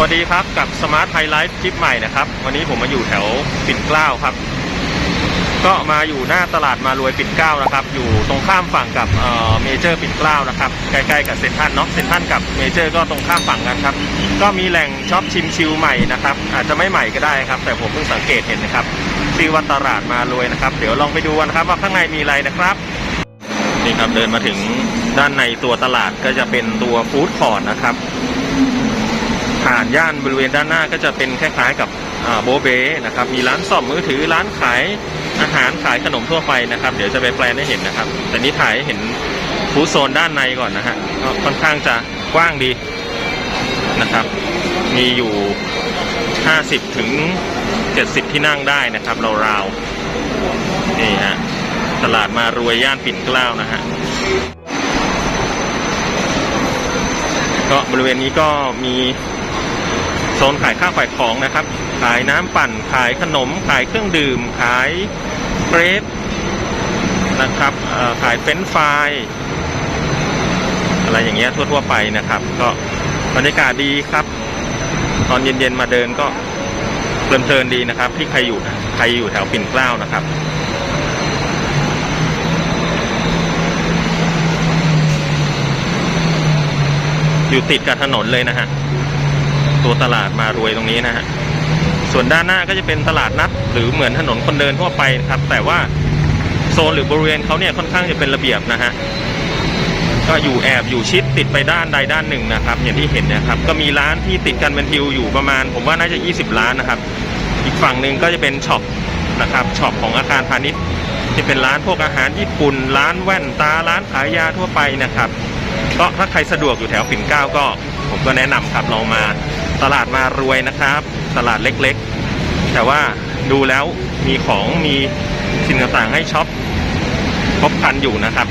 วัสดีครับกับสมาร์ทไฮไลท์คลิปใหม่นะครับ วันนี้ผมมาอยู่แถวปิ่นเกล้าครับ ก็มาอยู่หน้าตลาดมารวยปิ่นเกล้านะครับ อยู่ตรงข้ามฝั่งกับเอ่อเมเจอร์ปิ่นเกล้านะครับใกล้ๆกับเซ็นทรัลเนาะเซ็นทรัลกับเมเจอร์ก็ตรงข้ามฝั่งกันครับ ก็มีแหล่งช็อปชิมชิลใหม่นะครับ อาจจะไม่ใหม่ก็ได้ครับ แต่ผมเพิ่งสังเกตเห็นนะครับชื่อว่าตลาดมารวยนะครับ เดี๋ยวลองไปดูกันครับว่าข้างในมีอะไรนะครับนี่ครับเดินมาถึงด้านในตัวตลาดก็จะเป็นตัวฟู้ดคอร์ทนะครับ ผ่านย่านบริเวณด้านหน้าก็จะเป็นคล้ายๆกับโบเบนะครับ มีร้านซ่อมมือถือร้านขายอาหารขายขนมทั่วไปนะครับ เดี๋ยวจะไปแปลนให้เห็นนะครับ แต่นี้ถ่ายเห็นฟูโซนด้านในก่อนนะฮะก็ค่อนข้างจะกว้างดีนะครับ มีอยู่ 50 ถึง 70 ที่นั่งได้นะครับราวๆนี่ฮะตลาดมารวยย่านปิ่นเกล้านะฮะก็บริเวณนี้ก็มี โซนขายข้าวขายของนะครับ ขายน้ำปั่น ขายขนม ขายเครื่องดื่ม ขายเกรดนะครับขายเฟรนฟรายอะไรอย่างเงี้ยทั่วๆไปนะครับ ก็บรรยากาศดีครับ ตอนเย็นๆมาเดินก็เพลินๆดีนะครับ ที่ใครอยู่ใครอยู่แถวปิ่นเกล้านะครับอยู่ติดกับถนนเลยนะฮะ ตัวตลาดมารวยตรงนี้นะฮะส่วนด้านหน้าก็จะเป็นตลาดนัด หรือเหมือนถนนคนเดินทั่วไปครับ แต่ว่าโซนหรือบริเวณเขาเนี่ยค่อนข้างจะเป็นระเบียบนะฮะก็อยู่แอบอยู่ชิดติดไปด้านใดด้านหนึ่งนะครับอย่างที่เห็นนะครับ ก็มีร้านที่ติดกันเป็นทิวอยู่ประมาณ ผมว่าน่าจะ 20 ร้านนะครับ อีกฝั่งหนึ่งก็จะเป็นช็อปนะครับช็อปของอาคารพาณิชย์ที่เป็นร้านพวกอาหารญี่ปุ่น ร้านแว่นตาร้านขายยาทั่วไปนะครับก็ถ้าใครสะดวกอยู่แถวปิ่นเกล้าก็ ผมก็แนะนำครับลองมา ตลาดมารวยนะครับ ตลาดเล็กๆ แต่ว่าดูแล้วมีของมีสิ่งต่างๆให้ช็อปครบครันอยู่นะครับ